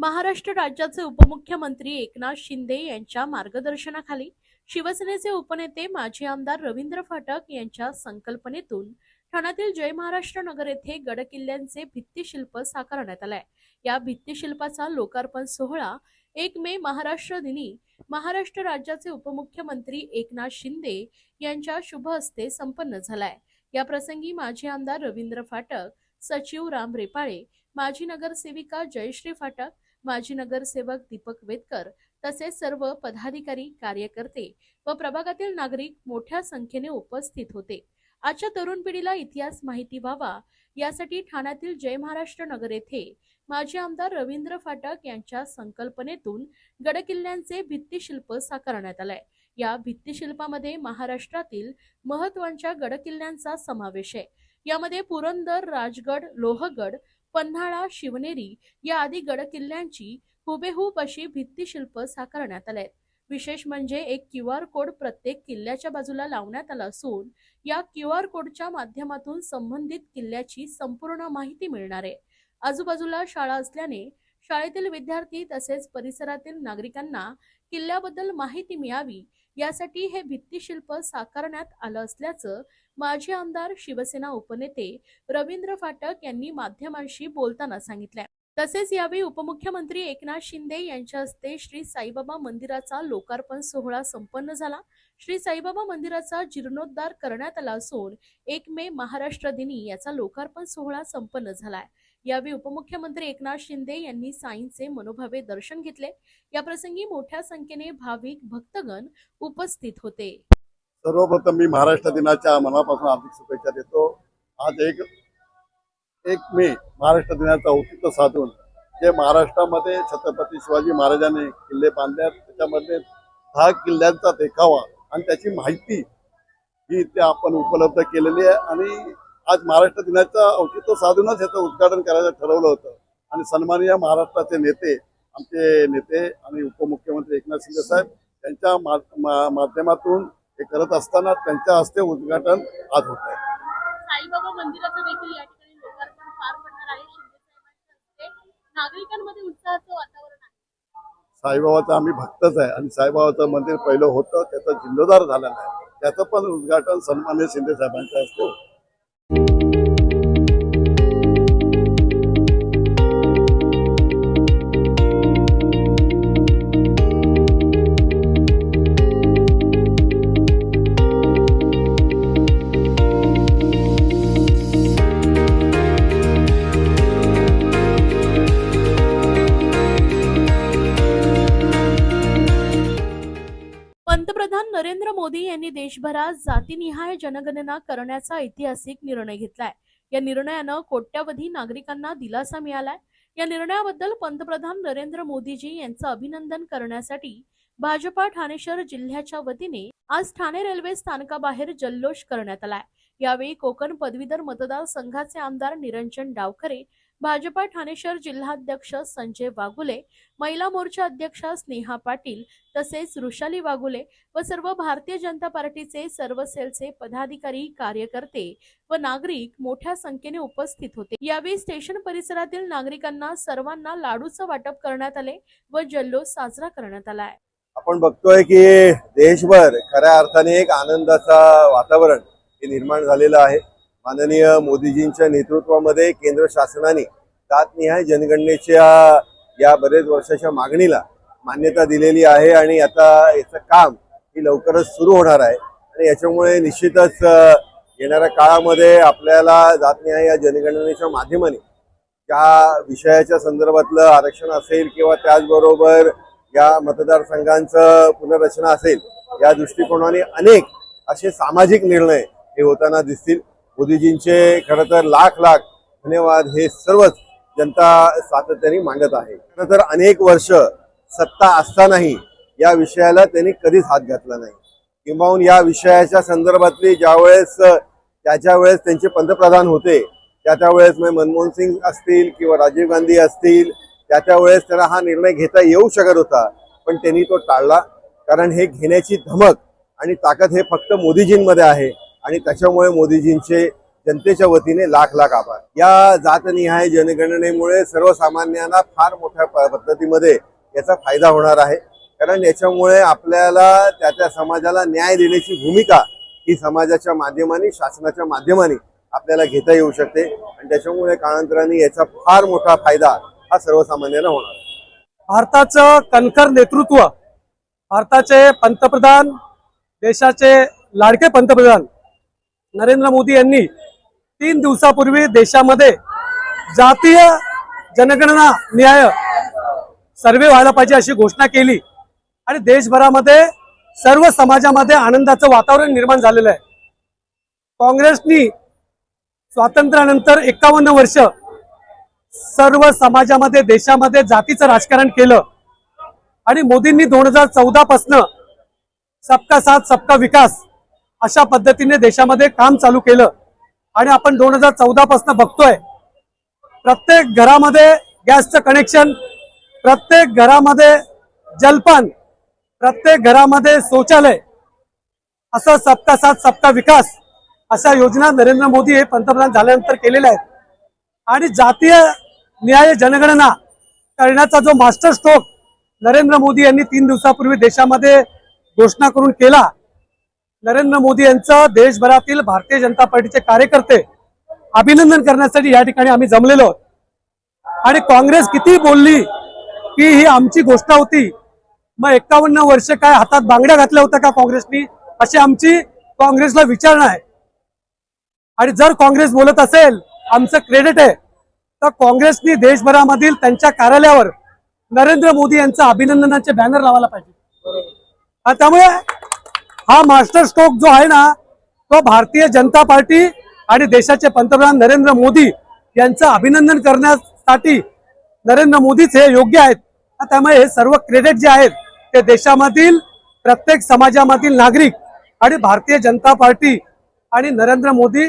महाराष्ट्र राज्याचे उपमुख्यमंत्री एकनाथ शिंदे यांच्या मार्गदर्शनाखाली शिवसेनेचे उपनेते माजी आमदार रवींद्र फाटक यांच्या संकल्पनेतून ठाण्यातील जय महाराष्ट्र नगर येथे गडकिल्ल्यांचे भित्तिशिल्प साकारण्यात आलंय. या भित्तिशिल्पाचा लोकार्पण सोहळा एक मे महाराष्ट्र दिनी महाराष्ट्र राज्याचे उपमुख्यमंत्री एकनाथ शिंदे यांच्या शुभ हस्ते संपन्न झालाय. या प्रसंगी माजी आमदार रवींद्र फाटक सचिव राम रेपाळे माजी नगरसेविका जयश्री फाटक माजी नगरसेवक दीपक वेदकर तसेच सर्व पदाधिकारी कार्यकर्ते व प्रभागातील नागरिक मोठ्या संख्येने उपस्थित होते. आजच्या तरुण पिढीला इतिहास माहिती व्हावा यासाठी ठाण्यातील जय महाराष्ट्र नगर येथे माजी आमदार रवींद्र फाटक यांच्या संकल्पनेतून गडकिल्ल्यांचे भित्तिशिल्प साकारण्यात आलंय. या भित्तिशिल्पामध्ये महाराष्ट्रातील महत्त्वाच्या गडकिल्ल्यांचा समावेश आहे. यामध्ये पुरंदर राजगड लोहगड पन्हाळा शिवनेरी या आदी गडकिल्ल्यांची हुबेहूब अशी भित्तिशिल्प साकारण्यात आले आहेत. विशेष म्हणजे एक क्यू आर कोड प्रत्येक किल्ल्याच्या बाजूला लावण्यात आला असून या क्यू आर कोडच्या माध्यमातून संबंधित किल्ल्याची संपूर्ण माहिती मिळणार आहे. आजूबाजूला शाळा असल्याने शाळेतील विद्यार्थी तसेच परिसरातील नागरिकांना किल्ल्याबद्दल माहिती मिळावी यासाठी हे भित्तिशिल्प साकारण्यात आलं असल्याचं माजी आमदार शिवसेना उपनेते रवींद्र फाटक यांनी माध्यमांशी बोलताना सांगितलंय. तसेच यावेळी उपमुख्यमंत्री एकनाथ शिंदे यांच्या हस्ते श्री साईबाबा मंदिराचा लोकार्पण सोहळा संपन्न झाला. श्री साईबाबा मंदिराचा जीर्णोद्धार करण्यात आला असून एक मे महाराष्ट्र दिनी याचा लोकार्पण सोहळा संपन्न झालाय. यावेळी उपमुख्यमंत्री एकनाथ शिंदे यांनी साईंचे मनोभावे दर्शन घेतले. याप्रसंगी मोठ्या संख्येने भाविक भक्तगण उपस्थित होते. सर्वप्रथम मी महाराष्ट्र दिनाच्या मनापासून हार्दिक शुभेच्छा देतो. आज एक एक मे महाराष्ट्र दिनाचं औचित्य साधून जे महाराष्ट्रामध्ये छत्रपती शिवाजी महाराजांनी किल्ले बांधले त्याच्यामध्ये दहा किल्ल्यांचा देखावा आणि त्याची माहिती ही ते आपण उपलब्ध केलेली आहे. आणि आज महाराष्ट्र दिनाचं औचित्य साधूनच याचं उद्घाटन करायचं ठरवलं होतं. आणि सन्माननीय महाराष्ट्राचे नेते आमचे नेते आणि उपमुख्यमंत्री एकनाथ शिंदे साहेब यांच्या मा- मा- माध्यमातून हे करत असताना त्यांच्या हस्ते उद्घाटन आज होत आहे. साईबाबाचं आम्ही भक्तच आहे आणि साईबाबाचं मंदिर पहिलं होतं त्याचा जिल्होदार झालेला आहे. त्याचं पण उद्घाटन सन्मान्य शिंदे साहेबांच्या हस्ते होतं. मोदी यांनी देशभरात जातीनिहाय जनगणना करण्याचा ऐतिहासिक निर्णय घेतलाय. या निर्णयानं कोट्यावधी नागरिकांना दिलासा मिळालाय. या निर्णयाबद्दल पंतप्रधान नरेंद्र मोदीजी यांचं अभिनंदन करण्यासाठी भाजपा ठाणे शहर जिल्ह्याच्या वतीने आज ठाणे रेल्वे स्थानकाबाहेर जल्लोष करण्यात आलाय. यावेळी कोकण पदवीधर मतदार संघाचे आमदार निरंजन डावखरे भाजपा ठाणे शहर जिल्हाध्यक्ष संजय वाघुले महिला मोर्चा अध्यक्षा स्नेहा पाटील तसेच वृषाली वाघुले व सर्व भारतीय जनता पार्टीचे सर्व सेलचे पदाधिकारी कार्यकर्ते व नागरिक मोठ्या संख्येने उपस्थित होते. यावेळी स्टेशन परिसरातील नागरिकांना सर्वांना लाडूचं वाटप करण्यात आले व जल्लोष साजरा करण्यात आलाय आपण बघतोय की देशभर खऱ्या अर्थाने एक आनंदाचा वातावरण हे निर्माण झालेलं आहे. माननीय मोदीजींच्या नेतृत्वामध्ये केंद्र शासनाने तातनिहाय जनगणनेच्या या बरेच वर्षाच्या मागणीला मान्यता दिलेली आहे आणि आता याचं काम ही लवकरच सुरू होणार आहे. आणि याच्यामुळे निश्चितच येणाऱ्या काळामध्ये आपल्याला जातनिहाय या जनगणनेच्या माध्यमाने त्या विषयाच्या संदर्भातलं आरक्षण असेल किंवा त्याचबरोबर या मतदारसंघांचं पुनर्रचना असेल या दृष्टिकोनाने अनेक असे सामाजिक निर्णय हे होताना दिसतील. मोदीजींचे खरं तर लाख लाख धन्यवाद हे सर्वच जनता सातत्याने मांडत आहे. खरं तर अनेक वर्ष सत्ता असतानाही या विषयाला त्यांनी कधीच हात घातला नाही. किंबहुन या विषयाच्या संदर्भातली ज्यावेळेस त्याच्या वेळेस त्यांचे पंतप्रधान होते त्या त्यावेळेस मग मनमोहन सिंग असतील किंवा राजीव गांधी असतील त्या त्यावेळेस त्यांना हा निर्णय घेता येऊ शकत होता पण त्यांनी तो टाळला. कारण हे घेण्याची धमक आणि ताकद हे फक्त मोदीजींमध्ये आहे. आणि त्याच्यामुळे मोदीजींचे जनतेच्या वतीने लाख लाख आभार. या जातनिहाय जनगणनेमुळे सर्वसामान्यांना फार मोठ्या पद्धतीमध्ये याचा फायदा होणार आहे. कारण याच्यामुळे आपल्याला त्या त्या समाजाला न्याय देण्याची भूमिका ही समाजाच्या माध्यमाने शासनाच्या माध्यमाने आपल्याला घेता येऊ शकते. आणि त्याच्यामुळे काळांतराने याचा फार मोठा फायदा हा सर्वसामान्यांना होणार भारताचं कणखर नेतृत्व भारताचे पंतप्रधान देशाचे लाडके पंतप्रधान नरेंद्र मोदी यांनी तीन दिवसापूर्वी देशामध्ये जातीय जनगणना न्याय सर्वे व्हायला पाहिजे अशी घोषणा केली. आणि देशभरामध्ये सर्व समाजामध्ये आनंदाचं वातावरण निर्माण झालेलं आहे. काँग्रेसनी स्वातंत्र्यानंतर एकावन्न वर्ष सर्व समाजामध्ये देशामध्ये जातीचं राजकारण केलं. आणि मोदींनी दोन हजार चौदा पासनं सबका साथ सबका विकास अशा पद्धतीने देशामध्ये काम चालू केलं. आणि आपण दोन हजार चौदा पासनं बघतोय प्रत्येक घरामध्ये गॅसचं कनेक्शन प्रत्येक घरामध्ये जलपान प्रत्येक घरामध्ये शौचालय असं सबका साथ सबका विकास अशा योजना नरेंद्र मोदी हे पंतप्रधान झाल्यानंतर केलेल्या आहेत. आणि जातीय न्याय जनगणना करण्याचा जो मास्टर स्ट्रोक नरेंद्र मोदी यांनी तीन दिवसापूर्वी देशामध्ये घोषणा करून केला नरेंद्र मोदी यांचं देशभरातील भारतीय जनता पार्टीचे कार्यकर्ते अभिनंदन करण्यासाठी या ठिकाणी आम्ही जमलेलो आहोत. आणि काँग्रेस किती बोलली की ही आमची गोष्ट होती. मग एकावन्न वर्ष काय हातात बांगड्या घातल्या होत्या का काँग्रेसनी? अशी आमची काँग्रेसला विचारणा आहे. आणि जर काँग्रेस बोलत असेल आमचं क्रेडिट आहे तर काँग्रेसनी देशभरामधील त्यांच्या कार्यालयावर नरेंद्र मोदी यांचं अभिनंदनाचे बॅनर लावायला पाहिजे. त्यामुळे हा मास्टर स्ट्रोक जो आहे ना तो भारतीय जनता पार्टी आणि देशाचे पंतप्रधान नरेंद्र मोदी यांचं अभिनंदन करण्यासाठी नरेंद्र मोदीच हे योग्य आहेत. त्यामुळे हे सर्व क्रेडिट जे आहेत ते देशामधील प्रत्येक समाजामधील नागरिक आणि भारतीय जनता पार्टी आणि नरेंद्र मोदी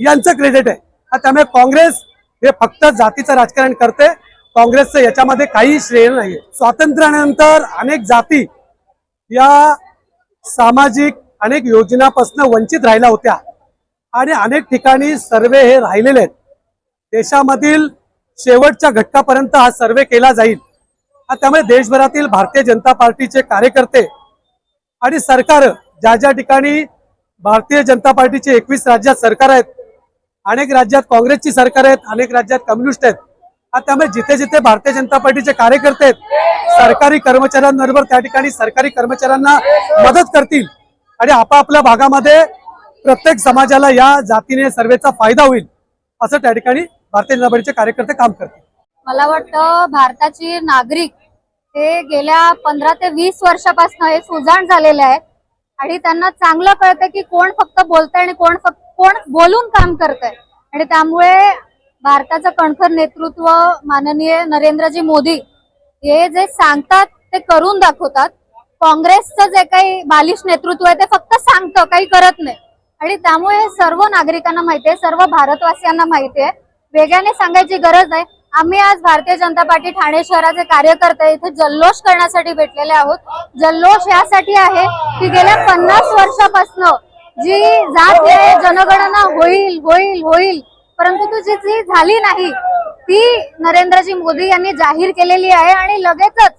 यांचं क्रेडिट आहे. त्यामुळे काँग्रेस हे फक्त जातीचं राजकारण करते. काँग्रेसचं याच्यामध्ये काही श्रेय नाही स्वातंत्र्यानंतर अनेक जाती या सामाजिक अनेक योजनापासून वंचित राहिल्या होत्या. आणि अनेक ठिकाणी सर्वे हे राहिलेले आहेत. देशामधील शेवटच्या घटकापर्यंत हा सर्वे केला जाईल. त्यामुळे देशभरातील भारतीय जनता पार्टीचे कार्यकर्ते आणि सरकार ज्या ज्या ठिकाणी भारतीय जनता पार्टीचे एकवीस राज्यात सरकार आहेत अनेक राज्यात काँग्रेसची सरकार आहेत अनेक राज्यात कम्युनिस्ट आहेत त्यामुळे जिथे जिथे भारतीय जनता पार्टीचे कार्यकर्ते आहेत सरकारी कर्मचाऱ्यांबरोबर त्या ठिकाणी सरकारी कर्मचाऱ्यांना मदत करतील आणि आपापल्या भागामध्ये प्रत्येक समाजाला या जातीने सर्वेचा फायदा होईल असं त्या ठिकाणी भारतीय जनता पार्टीचे कार्यकर्ते काम करतील. मला वाटतं भारताचे नागरिक हे गेल्या पंधरा ते वीस वर्षापासून हे सुजाण झालेले आहेत आणि त्यांना चांगलं कळतं की कोण फक्त बोलतंय आणि कोण फक्त कोण बोलून काम करतंय. आणि त्यामुळे भारताचं कणखर नेतृत्व माननीय नरेंद्रजी मोदी हे जे सांगतात ते करून दाखवतात. काँग्रेसचं जे काही बालिश नेतृत्व आहे ते फक्त सांगतं काही करत नाही. आणि त्यामुळे सर्व नागरिकांना माहिती आहे सर्व भारतवासियांना माहिती आहे. वेगाने सांगायची गरज नाही. आम्ही आज भारतीय जनता पार्टी ठाणे शहराचे कार्यकर्ते इथे जल्लोष करण्यासाठी भेटलेले आहोत. जल्लोष यासाठी आहे की गेल्या पन्नास वर्षापासून जी जात जनगणना होईल होईल होईल. परंतु तुझी जी झाली नाही ती नरेंद्रजी मोदी यांनी जाहीर केलेली आहे आणि लगेचच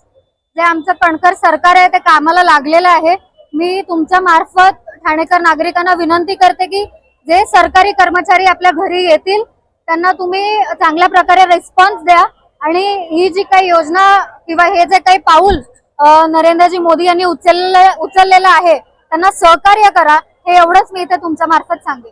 जे आमचं कणकर सरकार आहे ते कामाला लागलेलं आहे. मी तुमच्या मार्फत ठाणेकर नागरिकांना विनंती करते की जे सरकारी कर्मचारी आपल्या घरी येतील त्यांना तुम्ही चांगल्या प्रकारे रिस्पॉन्स द्या. आणि ही जी काही योजना किंवा हे जे काही पाऊल नरेंद्रजी मोदी यांनी उचलले उचललेलं आहे त्यांना सहकार्य करा. हे एवढंच मी इथे तुमच्या मार्फत सांगेन.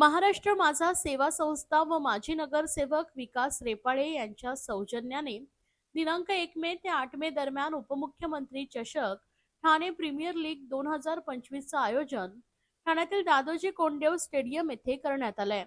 महाराष्ट्र माझा सेवा संस्था व माजी नगरसेवक विकास रेपाळे यांच्या सौजन्याने दिनांक एक मे ते आठ मे दरम्यान उपमुख्यमंत्री चषक ठाणे प्रीमियर लीग दोन हजार पंचवीसचं आयोजन ठाण्यातील दादोजी कोंडदेव स्टेडियम येथे करण्यात आलंय.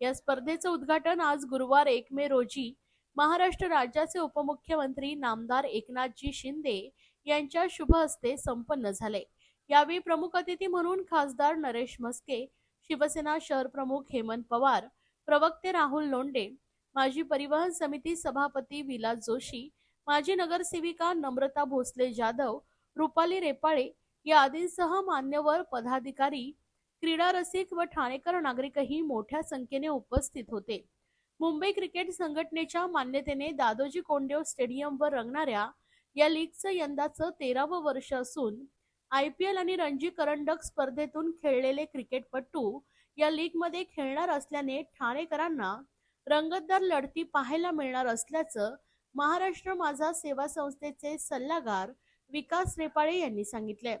या स्पर्धेचं उद्घाटन आज गुरुवार एक मे रोजी महाराष्ट्र राज्याचे उपमुख्यमंत्री नामदार एकनाथजी शिंदे यांच्या शुभ हस्ते संपन्न झाले. यावेळी प्रमुख अतिथी म्हणून खासदार नरेश म्हस्के शिवसेना शहर प्रमुख हेमंत पवार प्रवक्ते राहुल लोंडे माजी परिवहन समिती सभापती विलास जोशी माजी नगरसेविका नम्रता भोसले जाधव रुपाली रेपाळे या आदींसह मान्यवर पदाधिकारी क्रीडा रसिक व ठाणेकर नागरिकही मोठ्या संख्येने उपस्थित होते. मुंबई क्रिकेट संघटनेच्या मान्यतेने दादोजी कोंडदेव स्टेडियमवर रंगणाऱ्या या लीगचं यंदाचं तेरावं वर्ष असून आय पी एल आणि रणजी करंडक स्पर्धेतून खेळलेले क्रिकेटपटू या लीगमध्ये खेळणार असल्याने ठाणेकरांना रंगतदार लढती पाहायला मिळणार असल्याचं महाराष्ट्र माझा सेवा संस्थेचे सल्लागार विकास रेपाळे यांनी सांगितले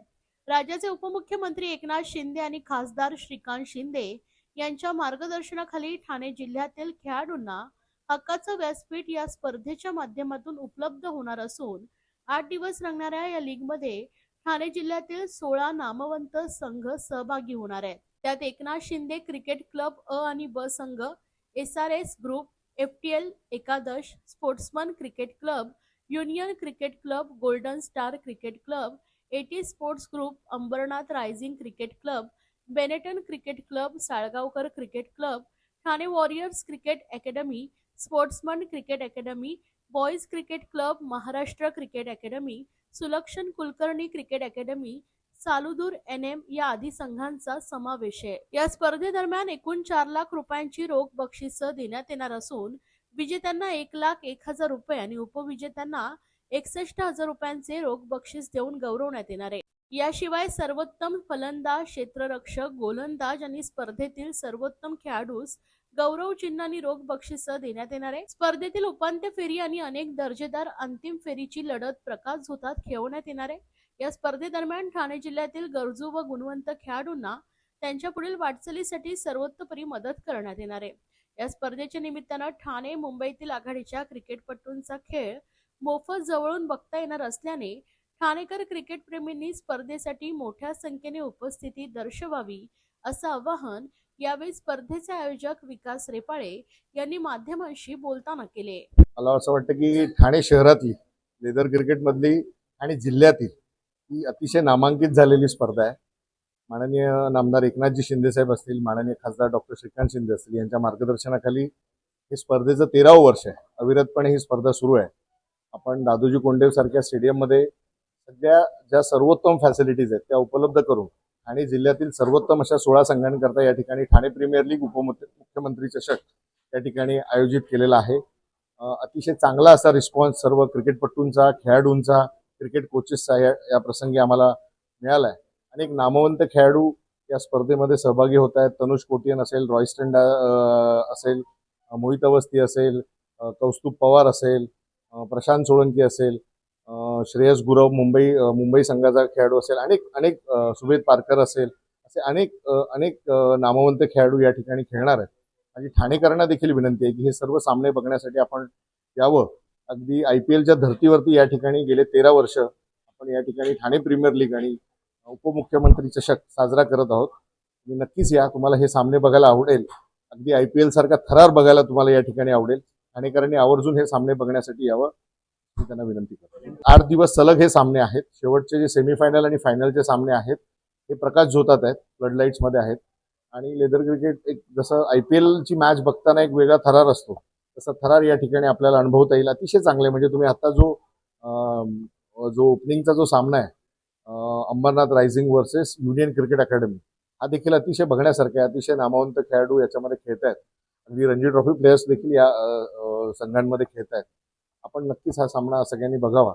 राज्याचे उपमुख्यमंत्री एकनाथ शिंदे आणि खासदार श्रीकांत शिंदे यांच्या मार्गदर्शनाखाली ठाणे जिल्ह्यातील खेळाडूंना हक्काचं व्यासपीठ या स्पर्धेच्या माध्यमातून उपलब्ध होणार असून आठ दिवस रंगणाऱ्या या लीगमध्ये ठाणे जिल्ह्यातील सोळा नामवंत संघ सहभागी होणार आहेत. त्यात एकनाथ शिंदे क्रिकेट क्लब अ आणि ब संघ S R S group F T L एकादश sportsman cricket club union cricket club golden star cricket club eighty sports group Ambarnath rising cricket club Benetton cricket club Salgaonkar cricket club Thane warriors cricket academy sportsman cricket academy boys cricket club Maharashtra cricket academy Sulakshan Kulkarni cricket academy सालुदूर N M या आदी संघांचा समावेश आहे. या स्पर्धेदरम्यान एकूण चार लाख रुपयांची रोख बक्षिसं देण्यात येणार असून विजेत्यांना एक लाख एक हजार रुपये आणि उपविजेत्यांना एकसष्ट हजार रुपयांचे रोख बक्षीस देऊन गौरवण्यात येणार आहे. याशिवाय सर्वोत्तम फलंदाज क्षेत्ररक्षक गोलंदाज आणि स्पर्धेतील सर्वोत्तम खेळाडूस गौरव चिन्ह आणि रोख बक्षिस देण्यात येणार आहे. स्पर्धेतील उपांत्य फेरी आणि अनेक दर्जेदार अंतिम फेरीची लढत प्रकाश झोतात खेळवण्यात येणार आहे. या स्पर्धेदरम्यान ठाणे जिल्ह्यातील गरजू व गुणवंत खेळाडूंना त्यांच्या पुढील वाटचालीसाठी सर्वोत्तपरी मदत करण्यात येणार आहे. या स्पर्धेच्या निमित्तानं ठाणे मुंबईतील आघाडीच्या क्रिकेटपटूंचा खेळ मोफत जवळून बघता येणार असल्याने ठाणेकर क्रिकेटप्रेमींनी स्पर्धेसाठी मोठ्या संख्येने उपस्थिती दर्शवावी असं आवाहन यावेळी स्पर्धेचे आयोजक विकास रेपाळे यांनी माध्यमांशी बोलताना केले. मला असं वाटतं की ठाणे शहरातली लेदर क्रिकेटमधली आणि जिल्ह्यातील ही अतिशय नामांकित झालेली स्पर्धा आहे. माननीय नामदार एकनाथजी शिंदेसाहेब असतील माननीय खासदार डॉक्टर श्रीकांत शिंदे असतील यांच्या मार्गदर्शनाखाली हे स्पर्धेचं तेरावं वर्ष आहे. अविरतपणे ही स्पर्धा सुरू आहे. आपण दादोजी कोंडेव सारख्या स्टेडियममध्ये सगळ्या ज्या सर्वोत्तम फॅसिलिटीज आहेत त्या उपलब्ध करून ठाणे जिल्ह्यातील सर्वोत्तम अशा सोळा संघांकरता या ठिकाणी ठाणे प्रीमियर लीग उपमुख्यमंत्री चषक या ठिकाणी आयोजित केलेला आहे. अतिशय चांगला असा रिस्पॉन्स सर्व क्रिकेटपटूंचा खेळाडूंचा क्रिकेट कोचेसचा या या प्रसंगी आम्हाला मिळाला आहे अनेक नामवंत खेळाडू या स्पर्धेमध्ये सहभागी होत आहेत. तनुष कोटियन असेल रॉयस्टंड असेल मोहित अवस्थी असेल कौस्तुभ पवार असेल प्रशांत सोळंकी असेल श्रेयस गुरव मुंबई मुंबई संघाचा खेळाडू असेल अनेक अनेक सुभेद पारकर असेल असे अनेक अनेक नामवंत खेळाडू या ठिकाणी खेळणार आहेत. आणि ठाणेकरांना देखील विनंती आहे की हे सर्व सामने बघण्यासाठी आपण यावं. अगदी आय पी एलच्या धर्तीवरती या ठिकाणी गेले तेरा वर्ष आपण या ठिकाणी ठाणे प्रीमियर लीग आणि उपमुख्यमंत्री चषक साजरा करत आहोत. नक्कीच या तुम्हाला हे सामने बघायला आवडेल. अगदी आय पी एल सारखा थरार बघायला तुम्हाला या ठिकाणी आवडेल. ठाणेकरांनी आवर्जून हे सामने बघण्यासाठी यावं. मी त्यांना विनंती करतो. आठ दिवस सलग हे सामने आहेत. शेवटचे जे सेमीफायनल आणि फायनलचे सामने आहेत हे प्रकाश झोतात आहेत फ्लडमध्ये आहेत. आणि लेदर क्रिकेट एक जसं आय पी एलची मॅच बघताना एक वेगळा थरार असतो. तसा थरार या ठिकाणी आपल्याला अनुभवता येईल. अतिशय चांगले म्हणजे तुम्ही आता जो जो ओपनिंगचा जो सामना आहे Ambarnath rising versus union cricket academy हा देखील अतिशय बघण्यासारखा आहे. अतिशय नामवंत खेळाडू याच्यामध्ये खेळत आहेत अगदी रणजी ट्रॉफी प्लेयर्स देखील या संघांमध्ये खेळत आहेत आपण नक्कीच हा सामना सगळ्यांनी बघावा.